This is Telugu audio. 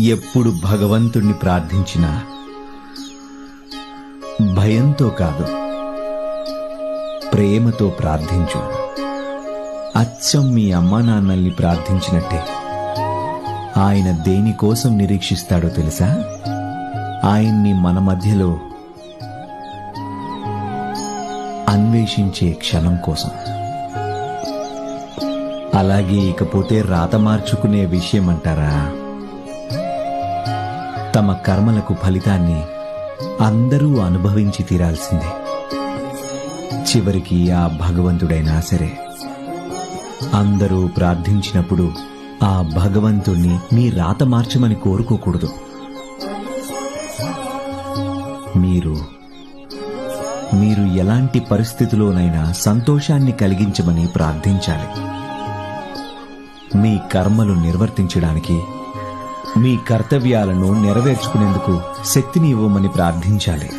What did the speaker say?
ఎప్పుడు భగవంతుణ్ణి ప్రార్థించినా భయంతో కాదు ప్రేమతో ప్రార్థించు. అచ్చం మీ అమ్మా నాన్నల్ని ప్రార్థించినట్టే. ఆయన దేనికోసం నిరీక్షిస్తాడో తెలుసా? ఆయన్ని మన మధ్యలో అన్వేషించే క్షణం కోసం. అలాగే ఇకపోతే రాత మార్చుకునే విషయం అంటారా తమ కర్మలకు ఫలితాన్ని అందరూ అనుభవించి తీరాల్సిందే. చివరికి ఆ భగవంతుడైనా సరే. అందరూ ప్రార్థించినప్పుడు ఆ భగవంతుణ్ణి మీ రాత మార్చమని కోరుకోకూడదు. మీరు మీరు ఎలాంటి పరిస్థితిలోనైనా సంతోషాన్ని కలిగించమని ప్రార్థించాలి. మీ కర్మలు నిర్వర్తించడానికి మీ కర్తవ్యాలను నెరవేర్చుకునేందుకు శక్తిని ఇవ్వమని ప్రార్థించాలి.